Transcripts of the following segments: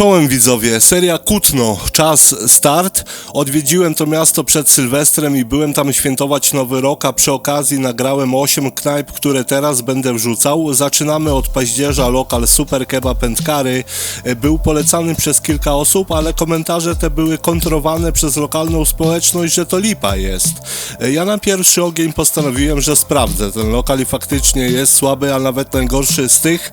Czołem widzowie, seria Kutno, czas start. Odwiedziłem to miasto przed Sylwestrem i byłem tam świętować Nowy Rok, a przy okazji nagrałem 8 knajp, które teraz będę wrzucał. Zaczynamy od paździerza, lokal Super Kebab Curry. E, Był polecany przez kilka osób, ale komentarze te były kontrowane przez lokalną społeczność, że to lipa jest. E, Ja na pierwszy ogień postanowiłem, że sprawdzę ten lokal i faktycznie jest słaby, a nawet najgorszy z tych,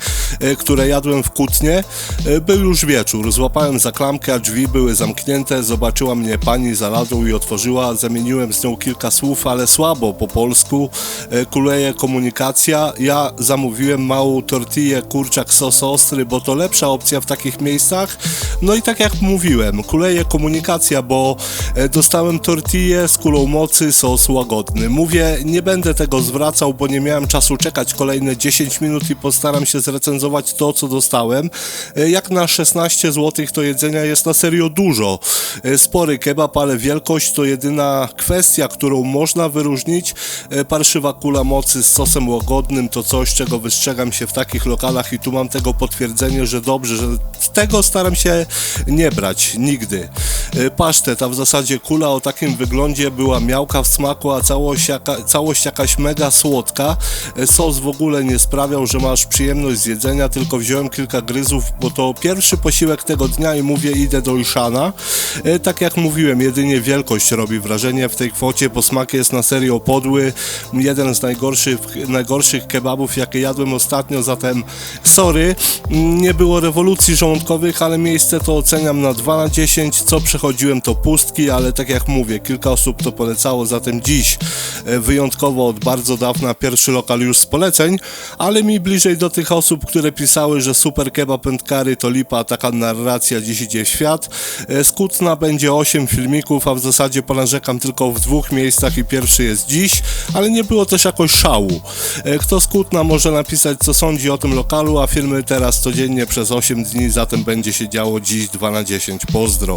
które jadłem w Kutnie. E, Był już wieczór, złapałem za klamkę, a drzwi były zamknięte, zobaczyła mnie pani za ladą i otworzyła, zamieniłem z nią kilka słów, ale słabo po polsku, E, kuleje komunikacja. Ja zamówiłem małą tortillę, kurczak, sos ostry, bo to lepsza opcja w takich miejscach. No i tak jak mówiłem, kuleje komunikacja, bo e, dostałem tortillę z kulą mocy, sos łagodny. Mówię, nie będę tego zwracał, bo nie miałem czasu czekać kolejne 10 minut i postaram się zrecenzować to, co dostałem. E, Jak na 16 zł to jedzenia jest na serio dużo. E, Spory kebab, ale wielkość to jedyna kwestia, którą można wyróżnić. E, Parszywa kula mocy z sosem łagodnym to coś, czego wystrzegam się w takich lokalach i tu mam tego potwierdzenie, że dobrze, że tego staram się nie brać nigdy. E, Pasztet, a w zasadzie kula o takim wyglądzie była miałka w smaku, a całość, jaka, całość jakaś mega słodka. E, Sos w ogóle nie sprawiał, że masz przyjemność z jedzenia, tylko wziąłem kilka gryzów, bo to pierwszy posiłek tego dnia i mówię idę do Iszana. E, Tak jak mówiłem, jedynie wielkość robi wrażenie w tej kwocie, bo smak jest na serio podły. Jeden z najgorszych, najgorszych kebabów, jakie jadłem ostatnio, zatem sorry, nie było rewolucji żołądkowych, ale miejsce to oceniam na 2 na 10. Co przechodziłem to pustki, ale tak jak mówię, kilka osób to polecało, zatem dziś e, wyjątkowo od bardzo dawna pierwszy lokal już z poleceń, ale mi bliżej do tych osób, które pisały, że super kebab curry to lipa, taka narracja dziś idzie w świat. E, Z Kutna będzie 8 filmików, a w zasadzie ponarzekam tylko w dwóch miejscach i pierwszy jest dziś, ale nie było też jakoś szału. E, Kto z Kutna może napisać co sądzi o tym lokalu, a filmy teraz codziennie przez 8 dni, zatem będzie się działo dziś 2 na 10. Pozdro.